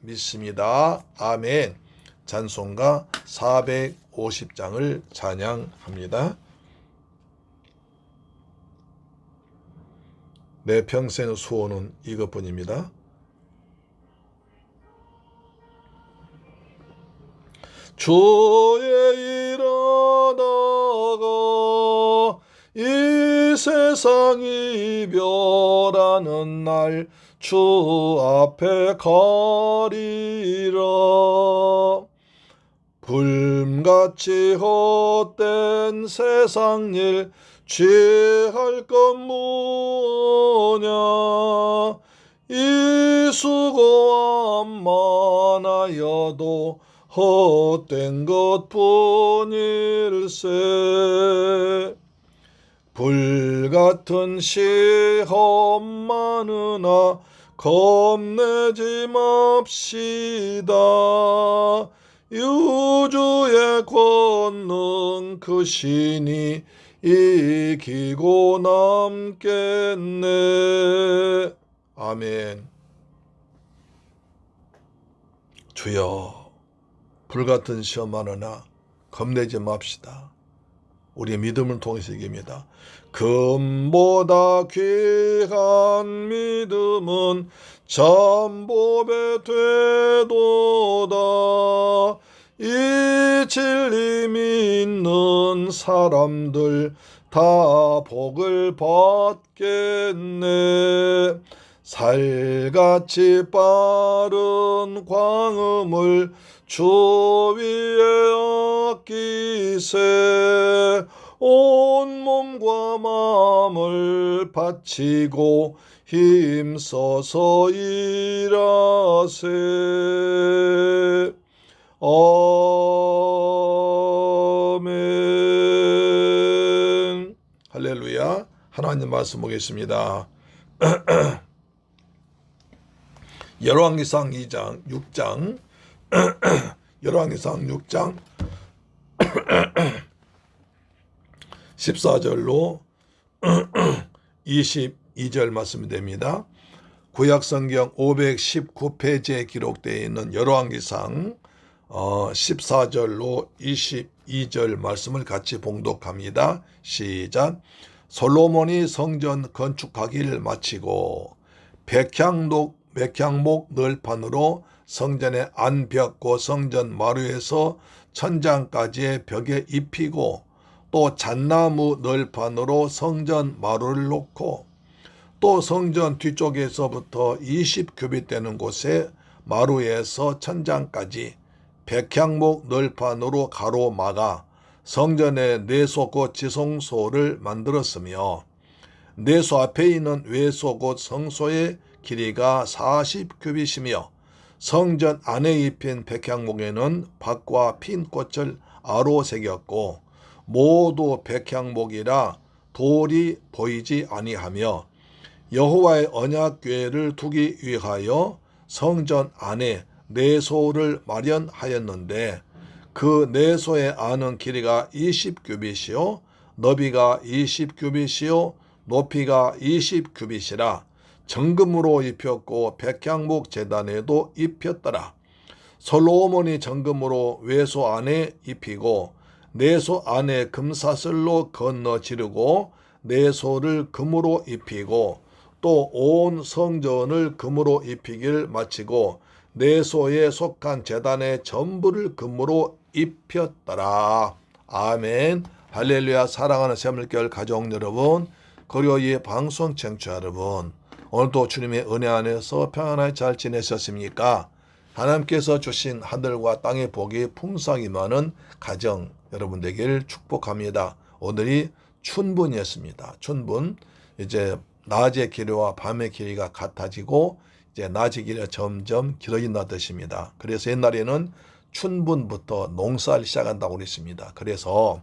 믿습니다. 아멘. 찬송가 450장을 찬양합니다. 내 평생 수호는 이것뿐입니다. 주의 일어나가 이 세상 이별하는 날 주 앞에 가리라. 불같이 헛된 세상 일 취할 것 뭐냐. 이 수고 암만하여도 헛된 것뿐일세 불같은 시험 많으나 겁내지 맙시다. 유주의 권능 그 신이 이기고 남겠네. 아멘. 주여 불같은 시험 많으나 겁내지 맙시다 우리의 믿음을 통해서 이깁니다. 금보다 귀한 믿음은 전법에 되도다. 이 진리 믿는 사람들 다 복을 받겠네. 살같이 빠른 광음을 주 위에 아끼세 온 몸과 마음을 바치고 힘써서 일하세. 아멘. 할렐루야. 하나님 말씀 보겠습니다. 열왕기상 2장 6장 열왕기상 6장 14절로 22절 말씀이 됩니다. 구약성경 519페이지에 기록되어 있는 열왕기상 14절로 22절 말씀을 같이 봉독합니다. 시작. 솔로몬이 성전 건축하기를 마치고 백향록 백향목 널판으로 성전의 안벽고 성전 마루에서 천장까지의 벽에 입히고 또 잣나무 널판으로 성전 마루를 놓고 또 성전 뒤쪽에서부터 20규빗 되는 곳에 마루에서 천장까지 백향목 널판으로 가로막아 성전의 내소곳 지성소를 만들었으며 내소 앞에 있는 외소곳 성소의 길이가 40규빗이며 성전 안에 입힌 백향목에는 박과 핀 꽃을 아로 새겼고 모두 백향목이라 돌이 보이지 아니하며 여호와의 언약 궤를 두기 위하여 성전 안에 내소를 마련하였는데 그 내소의 안은 길이가 20규빗이요 너비가 20규빗이요 높이가 20규빗이라 정금으로 입혔고 백향목 재단에도 입혔더라. 솔로몬이 정금으로 외소 안에 입히고 내소 안에 금사슬로 건너 지르고 내소를 금으로 입히고 또 온 성전을 금으로 입히기를 마치고 내소에 속한 재단의 전부를 금으로 입혔더라. 아멘. 할렐루야 사랑하는 샘물결 가족 여러분 고려의 방송 청취자 여러분 오늘도 주님의 은혜 안에서 평안하게 잘 지내셨습니까? 하나님께서 주신 하늘과 땅의 복이 풍성히 많은 가정 여러분 되기를 축복합니다. 오늘이 춘분이었습니다. 춘분 이제 낮의 길이와 밤의 길이가 같아지고 이제 낮의 길이가 점점 길어진다 뜻입니다. 그래서 옛날에는 춘분부터 농사를 시작한다고 그랬습니다. 그래서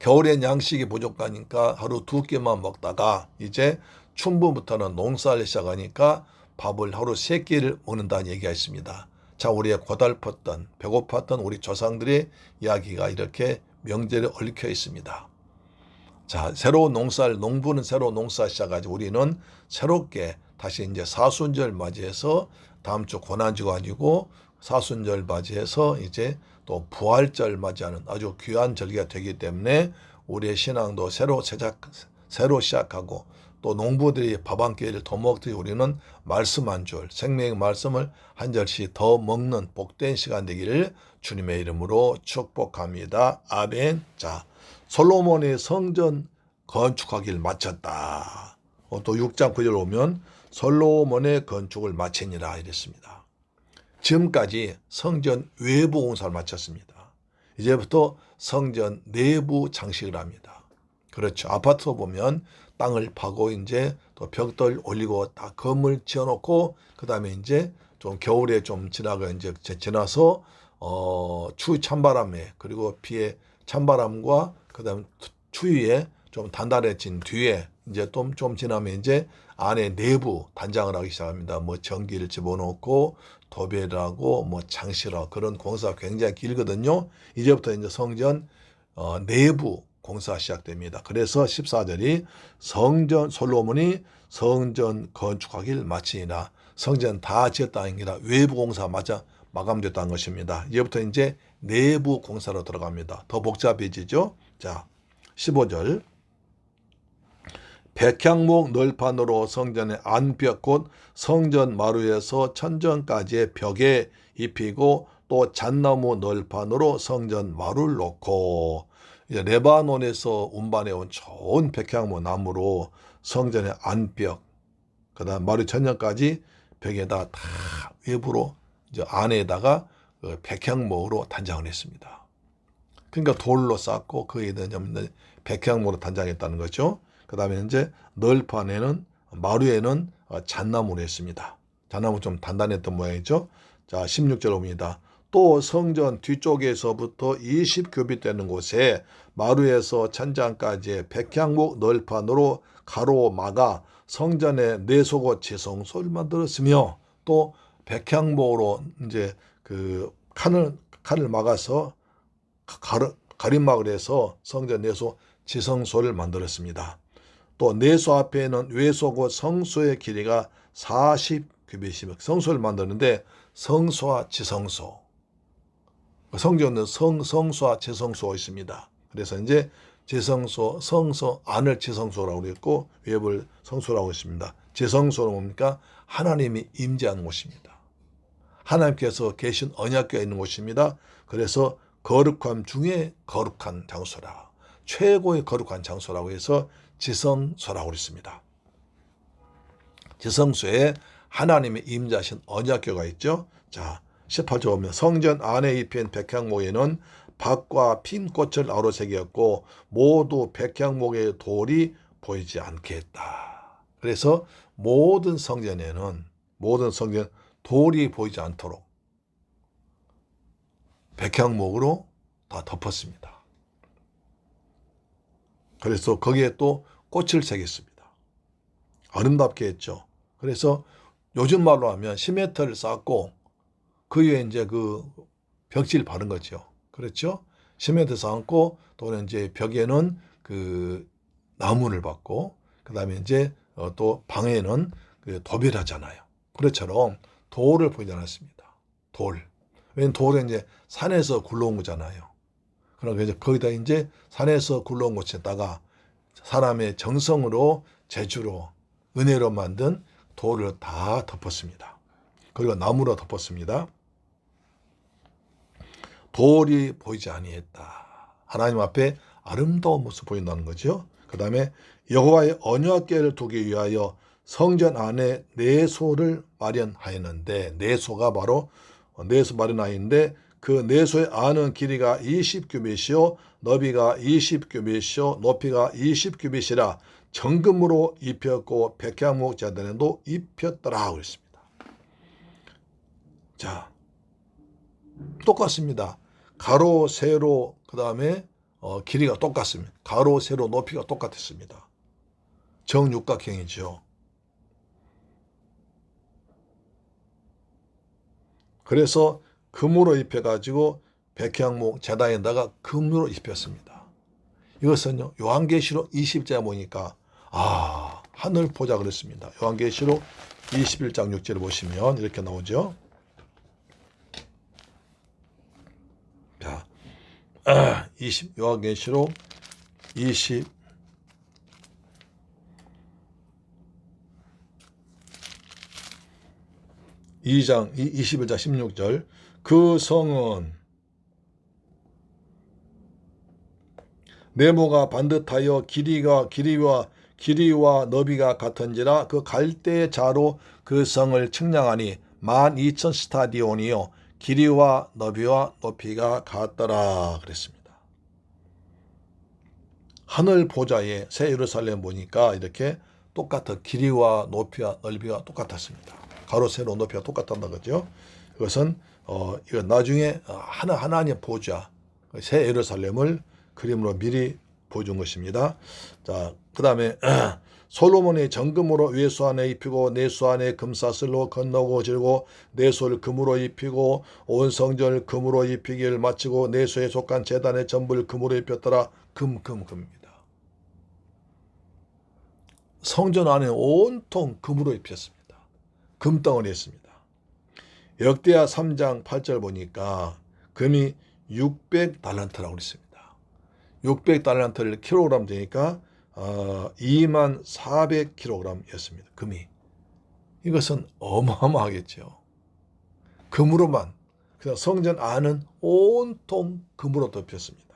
겨울엔 양식이 부족하니까 하루 두 끼만 먹다가 이제 춘분부터는 농사를 시작하니까 밥을 하루 세 끼를 먹는다는 얘기가 있습니다. 자, 우리의 고달팠던 배고팠던 우리 조상들의 이야기가 이렇게 명제를 얽혀 있습니다. 자, 새로운 농사를 농부는 새로운 농사 시작하지 우리는 새롭게 다시 이제 사순절 맞이해서 다음 주 고난주가 아니고 사순절 맞이해서 이제 또 부활절 맞이하는 아주 귀한 절기가 되기 때문에 우리의 신앙도 새로 시작 새로 시작하고 또 농부들이 밥 한 끼를 더 먹듯이 우리는 말씀 한 줄, 생명의 말씀을 한 절씩 더 먹는 복된 시간 되기를 주님의 이름으로 축복합니다. 아멘. 자, 솔로몬의 성전 건축하기를 마쳤다. 어, 또 6장 9절 오면 솔로몬의 건축을 마치니라 이랬습니다. 지금까지 성전 외부 공사를 마쳤습니다. 이제부터 성전 내부 장식을 합니다. 그렇죠. 아파트 보면 땅을 파고 이제 또 벽돌 올리고 다 건물 지어놓고 그 다음에 이제 좀 겨울에 좀 지나가 이제 지나서 어 추위 찬바람에 그리고 비에 찬바람과 그 다음 추위에 좀 단단해진 뒤에 이제 좀, 좀 지나면 이제 안에 내부 단장을 하기 시작합니다. 뭐 전기를 집어넣고 도배를 하고 뭐 장실하고 그런 공사가 굉장히 길거든요. 이제부터 이제 성전 어, 내부 공사가 시작됩니다. 그래서 14절이 성전 솔로몬이 성전 건축하기를 마치니라 성전 다 지었다는 게 아니라 외부 공사 맞아 마감됐다는 것입니다. 이제부터 이제 내부 공사로 들어갑니다. 더 복잡해지죠. 자, 15절 백향목 널판으로 성전의 안벽 곧 성전 마루에서 천정까지의 벽에 입히고 또 잣나무 널판으로 성전 마루를 놓고 레바논에서 운반해 온 좋은 백향목 나무로 성전의 안벽 그다음 마루 천정까지 벽에다 다 외부로 이제 안에다가 그 백향목으로 단장을 했습니다. 그러니까 돌로 쌓고 그 위에는 백향목으로 단장했다는 거죠. 그 다음에 이제 널판에는 마루에는 어, 잣나무로 했습니다. 잣나무 좀 단단했던 모양이죠. 자, 16절 옵니다. 또 성전 뒤쪽에서부터 20규빗 되는 곳에 마루에서 천장까지의 백향목 널판으로 가로 막아 성전의 내속옷 지성소를 만들었으며 또 백향목으로 이제 그 칸을 칸을 막아서 가르, 가림막을 해서 성전 내소 지성소를 만들었습니다. 또 내소 앞에는 외소고 성소의 길이가 40규빗이며 성소를 만드는데 성소와 지성소 성전은 성, 성소와 지성소가 있습니다. 그래서 이제 지성소, 성소 안을 지성소라고 그랬고 외부를 성소라고 했습니다. 지성소는 뭡니까? 하나님이 임재하는 곳입니다. 하나님께서 계신 언약궤가 있는 곳입니다. 그래서 거룩함 중에 거룩한 장소라. 최고의 거룩한 장소라고 해서 지성소라고 그랬습니다. 지성소에 하나님의 임자신 언약궤가 있죠. 자, 18절 보면 성전 안에 입힌 백향목에는 박과 핀 꽃을 아로 새겼고 모두 백향목의 돌이 보이지 않게 했다. 그래서 모든 성전에는 모든 성전 돌이 보이지 않도록 백향목으로 다 덮었습니다. 그래서 거기에 또 꽃을 새겼습니다. 아름답게 했죠. 그래서 요즘 말로 하면 시멘트를 쌓고 그 위에 이제 그 벽지를 바른 거죠. 그렇죠? 시멘트 쌓고 또는 이제 벽에는 그 나무를 받고 그다음에 이제 어, 또 방에는 그 도배를 하잖아요. 그것처럼 돌을 보이지 않았습니다. 돌. 왜냐면 돌은 이제 산에서 굴러온 거잖아요. 그러니까 이제 거기다 이제 산에서 굴러온 곳에다가 사람의 정성으로 재주로 은혜로 만든 돌을 다 덮었습니다. 그리고 나무로 덮었습니다. 돌이 보이지 아니했다. 하나님 앞에 아름다운 모습 보인다는 거죠. 그 다음에 여호와의 언약궤를 두기 위하여 성전 안에 내소를 마련하였는데 내소가 바로 내소 마련하였는데 그 내소의 안은 길이가 20규빗이요 너비가 20규빗이요 높이가 20규빗이라 정금으로 입혔고 백향목 제단에도 입혔더라 그랬습니다. 자 똑같습니다. 가로 세로 그 다음에 어, 길이가 똑같습니다. 가로 세로 높이가 똑같았습니다. 정육각형이죠. 그래서 금으로 입혀가지고 백향목 재단에다가 금으로 입혔습니다. 이것은요 요한계시록 20장 보니까 아 하늘 보자 그랬습니다. 요한계시록 21장 6절을 보시면 이렇게 나오죠. 20 요한계시록 20 2장 21장 16절. 그 성은 네모가 반듯하여 길이가 길이와 길이와 너비가 같은지라 그 갈대 자로 그 성을 측량하니 만 이천 스타디온이요 길이와 너비와 높이가 같더라 그랬습니다. 하늘 보좌에 새 예루살렘 보니까 이렇게 똑같아 길이와 높이와 넓이가 똑같았습니다. 가로 세로 높이가 똑같다는 거죠. 그것은 어 이거 나중에 하나 하나님 보좌 새 예루살렘을 그림으로 미리 보여준 것입니다. 자, 그 다음에 솔로몬의 정금으로 외수 안에 입히고 내수 안에 금사슬로 건너고 질고 내수를 금으로 입히고 온 성전을 금으로 입히기를 마치고 내수에 속한 재단의 전부를 금으로 입혔더라. 금, 금, 금입니다. 성전 안에 온통 금으로 입혔습니다. 금덩어리 했습니다. 역대하 3장 8절 보니까 금이 600달란트라고 그랬습니다. 600달란트를 킬로그램 되니까 어, 2만 400kg이었습니다. 금이. 이것은 어마어마하겠죠. 금으로만 그냥 성전 안은 온통 금으로 덮였습니다.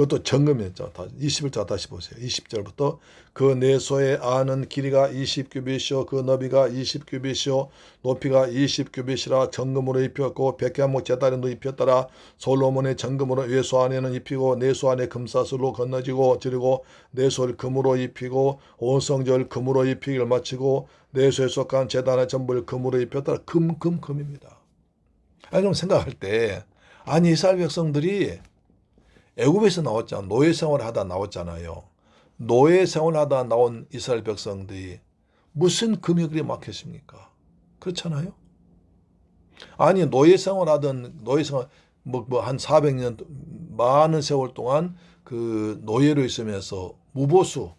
그것도 정금이었죠. 21절 다시 보세요. 20절부터 그 내소의 안은 길이가 20규빗이요 그 너비가 20규빗이요 높이가 20규빗이라 정금으로 입혔고 백향목 제단에도 입혔더라 솔로몬의 정금으로 외소 안에는 입히고 내소 안에 금사슬로 건너지고 지르고 내소를 금으로 입히고 온 성절 금으로 입히기를 마치고 내소에 속한 제단의 전부를 금으로 입혔더라 금금 금입니다. 아니 그럼 생각할 때 아니 이스라엘 백성들이 애굽에서 나왔잖아. 노예 생활 하다 나왔잖아요. 노예 생활 하다 나온 이스라엘 백성들이 무슨 그리 막혔습니까? 그렇잖아요. 아니 노예 생활 하던 노예 생활 뭐한 400년 많은 세월 동안 그 노예로 있으면서 무보수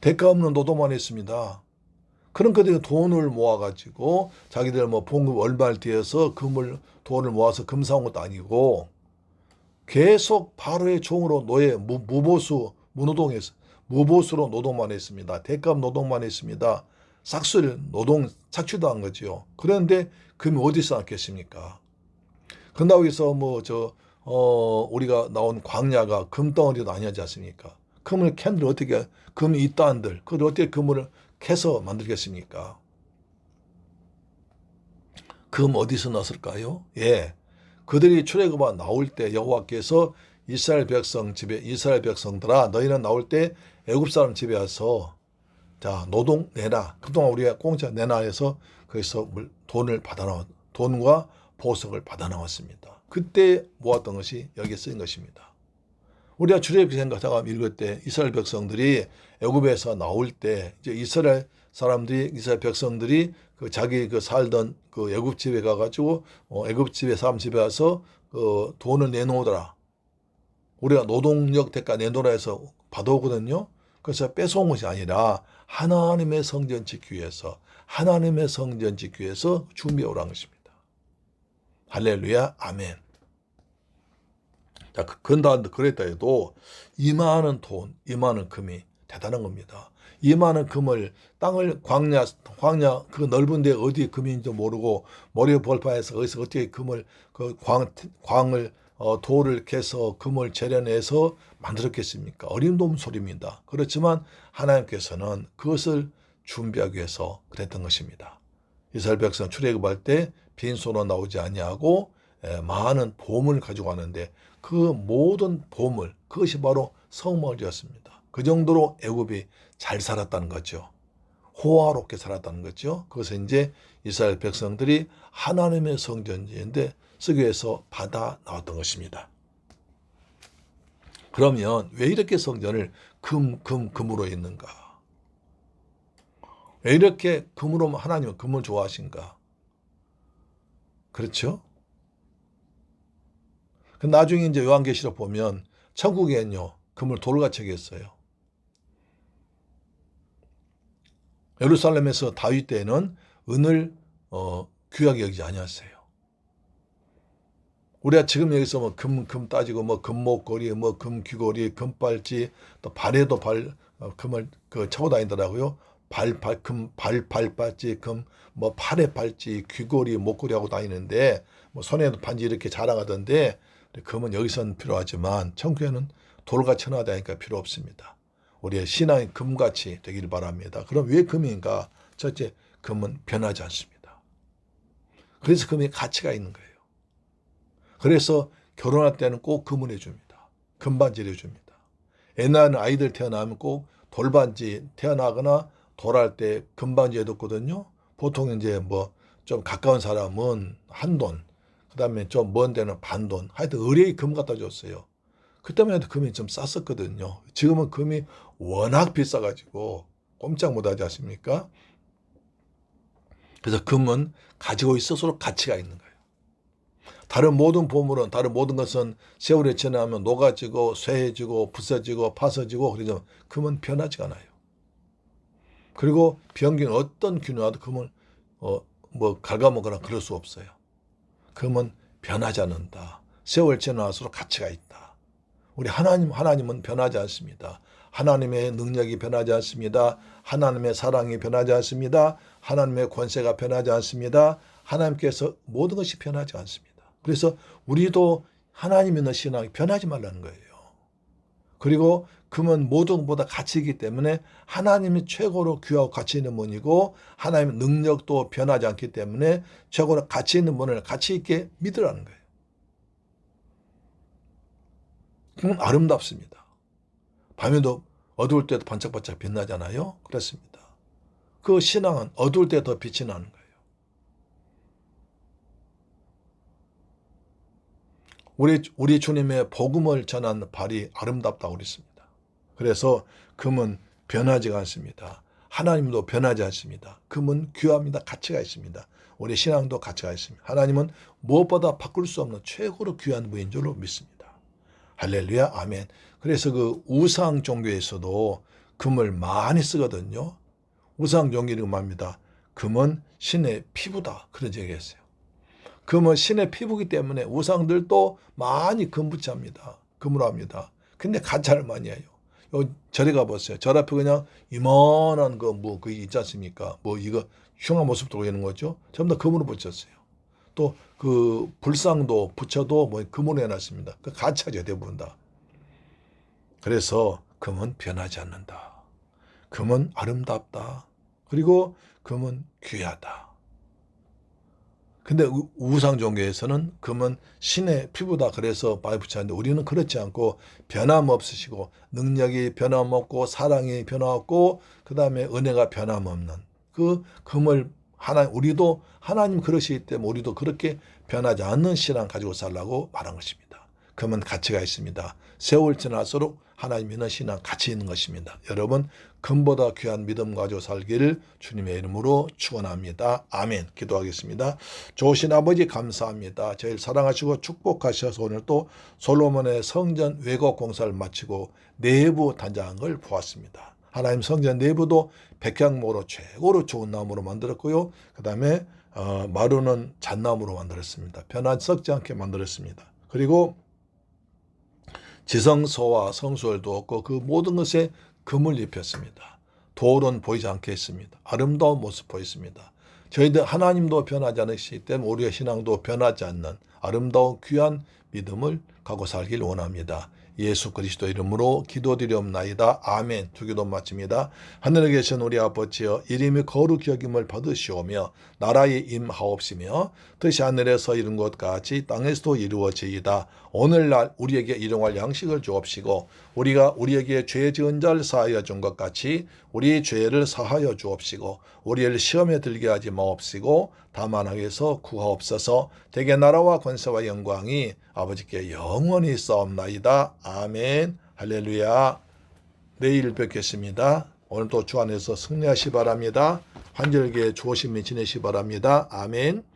대가 없는 노동만 했습니다. 그런 그들이 돈을 모아가지고 자기들 뭐 봉급 얼마를 뒤에서 금을 돈을 모아서 금 사온 것도 아니고 계속 바로의 종으로 노예 무, 무보수 무노동에서 무보수로 노동만 했습니다. 대값 노동만 했습니다. 싹쓸 노동 착취도 한 거지요. 그런데 금이 어디서 났겠습니까? 그런다고 해서 뭐 저 어 우리가 나온 광야가 금덩어리도 아니지 않습니까? 금을 캔들 어떻게 금이 있다 한들 그걸 어떻게 금을 캐서 만들겠습니까? 금 어디서 났을까요? 예. 그들이 출애굽아 나올 때 여호와께서 이스라엘 백성 집에 이스라엘 백성들아 너희는 나올 때 애굽 사람 집에 와서 자 노동 내라 그동안 우리가 공짜 내나 해서 거기서 돈을 받아 나왔 돈과 보석을 받아 나왔습니다. 그때 모았던 것이 여기에 쓰인 것입니다. 우리가 출애굽 생각하면 읽을 때 이스라엘 백성들이 애굽에서 나올 때 이제 이스라엘 사람들이 이스라엘 백성들이 그 자기 그 살던 그 애굽 집에 가가지고 어, 애굽 집에 사람 집에 와서 그 돈을 내놓으더라. 우리가 노동력 대가 내놓으라 해서 받아오거든요. 그래서 뺏어온 것이 아니라 하나님의 성전 짓기 위해서 하나님의 성전 짓기 위해서 준비해 오라는 것입니다. 할렐루야, 아멘. 자, 그, 근다 그랬다 해도 이만한 돈, 이만한 금이 대단한 겁니다. 이 많은 금을 땅을 광야 광야 그 넓은데 어디 금인지 모르고 머리 볼파에서 어디서 어떻게 금을 그 광 광을 어, 돌을 캐서 금을 재련해서 만들었겠습니까? 어림도 소리입니다. 그렇지만 하나님께서는 그것을 준비하기 위해서 그랬던 것입니다. 이스라엘 백성 출애굽할 때 빈손으로 나오지 아니하고 에, 많은 보물을 가지고 왔는데 그 모든 보물 그것이 바로 성물이었습니다. 그 정도로 애굽이 잘 살았다는 거죠. 호화롭게 살았다는 거죠. 그것을 이제 이스라엘 백성들이 하나님의 성전인데 쓰기 위해서 받아 나왔던 것입니다. 그러면 왜 이렇게 성전을 금, 금, 금으로 있는가? 왜 이렇게 금으로 하나님은 금을 좋아하신가? 그렇죠? 그 나중에 이제 요한계시록 보면 천국에는요 금을 돌같이 했어요. 예루살렘에서 다윗 때에는 은을 어, 귀하게 여기지 아니었어요. 우리가 지금 여기서 뭐 금, 금 따지고 뭐 금목걸이, 뭐 금귀걸이, 금발찌, 또 발에도 발, 어, 금을 그 차고 다니더라고요. 발, 발, 금, 발, 발바지, 금, 뭐 팔에 발찌, 귀걸이, 목걸이 하고 다니는데 뭐 손에도 반지 이렇게 자랑하던데 금은 여기서는 필요하지만 천국에는 돌같이 나다니까 필요 없습니다. 우리의 신앙이 금같이 되기를 바랍니다. 그럼 왜 금인가? 첫째, 금은 변하지 않습니다. 그래서 금이 가치가 있는 거예요. 그래서 결혼할 때는 꼭 금을 해줍니다. 금반지를 해줍니다. 옛날에는 아이들 태어나면 꼭 돌반지 태어나거나 돌할 때 금반지 해뒀거든요. 보통 이제 뭐 좀 가까운 사람은 한 돈, 그 다음에 좀 먼 데는 반 돈, 하여튼 의뢰의 금 갖다 줬어요. 그때만 해도 금이 좀 쌌었거든요. 지금은 금이 워낙 비싸가지고 꼼짝 못하지 않습니까? 그래서 금은 가지고 있어서 가치가 있는 거예요. 다른 모든 보물은 다른 모든 것은 세월이 지나면 녹아지고 쇠해지고 부서지고 파서지고 그러죠. 금은 변하지 않아요. 그리고 병균 어떤 균이 와도 금은 어, 뭐 갉아먹거나 그럴 수 없어요. 금은 변하지 않는다. 세월 지나갈수록 가치가 있다. 우리 하나님 하나님은 변하지 않습니다. 하나님의 능력이 변하지 않습니다. 하나님의 사랑이 변하지 않습니다. 하나님의 권세가 변하지 않습니다. 하나님께서 모든 것이 변하지 않습니다. 그래서 우리도 하나님 있는 신앙이 변하지 말라는 거예요. 그리고 금은 모든 것보다 가치 있기 때문에 하나님이 최고로 귀하고 가치 있는 분이고 하나님의 능력도 변하지 않기 때문에 최고로 가치 있는 분을 가치 있게 믿으라는 거예요. 금은 아름답습니다. 밤에도 어두울 때도 반짝반짝 빛나잖아요. 그렇습니다. 그 신앙은 어두울 때 더 빛이 나는 거예요. 우리 우리 주님의 복음을 전한 발이 아름답다고 그랬습니다. 그래서 금은 변하지가 않습니다. 하나님도 변하지 않습니다. 금은 귀합니다. 가치가 있습니다. 우리 신앙도 가치가 있습니다. 하나님은 무엇보다 바꿀 수 없는 최고로 귀한 분인 줄로 믿습니다. 할렐루야, 아멘. 그래서 그 우상 종교에서도 금을 많이 쓰거든요. 우상 종교는 뭡니다. 금은 신의 피부다. 그런 얘기 했어요. 금은 신의 피부기 때문에 우상들도 많이 금 붙잡니다. 금으로 합니다. 근데 가짜를 많이 해요. 요 절에 가보세요. 절 앞에 그냥 이만한 거뭐그 있지 않습니까? 뭐 이거 흉한 모습도 보이는 거죠. 전부 다 금으로 붙였어요. 또 그 불상도 붙여도 뭐 금으로 해놨습니다. 그 가짜죠 대부분 다. 그래서 금은 변하지 않는다. 금은 아름답다. 그리고 금은 귀하다. 근데 우상 종교에서는 금은 신의 피부다 그래서 많이 붙였는데 우리는 그렇지 않고 변함없으시고 능력이 변함없고 사랑이 변함없고 그 다음에 은혜가 변함없는 그 금을 하나 우리도 하나님 그러시기 때문에 우리도 그렇게 변하지 않는 신앙 가지고 살라고 말한 것입니다. 금은 가치가 있습니다. 세월 지날수록 하나님 있는 신앙 가치 있는 것입니다. 여러분 금보다 귀한 믿음 가지고 살기를 주님의 이름으로 축원합니다. 아멘. 기도하겠습니다. 좋으신 아버지 감사합니다. 저희를 사랑하시고 축복하셔서 오늘 또 솔로몬의 성전 왜곡 공사를 마치고 내부 단장한 걸 보았습니다. 하나님 성전 내부도 백향모로 최고로 좋은 나무로 만들었고요. 그 다음에 어, 마루는 잣나무로 만들었습니다. 변하지 썩지 않게 만들었습니다. 그리고 지성소와 성소들도 없고 그 모든 것에 금을 입혔습니다. 도울은 보이지 않겠습니다. 아름다운 모습 보였습니다. 저희들 하나님도 변하지 않으시기 때문에 우리의 신앙도 변하지 않는 아름다운 귀한 믿음을 갖고 살길 원합니다. 예수 그리스도 이름으로 기도드리옵나이다. 아멘. 두 기도 마칩니다. 하늘에 계신 우리 아버지여 이름이 거룩히 여김을 받으시오며 나라에 임하옵시며 뜻이 하늘에서 이룬 것 같이 땅에서도 이루어지이다. 오늘날 우리에게 일용할 양식을 주옵시고 우리가 우리에게 죄 지은 자를 사하여 준 것 같이 우리 죄를 사하여 주옵시고 우리를 시험에 들게 하지 마옵시고 다만 하에서 구하옵소서 대개 나라와 권세와 영광이 아버지께 영원히 싸움나이다. 아멘. 할렐루야. 내일 뵙겠습니다. 오늘도 주 안에서 승리하시 바랍니다. 환절기에 조심히 지내시 바랍니다. 아멘.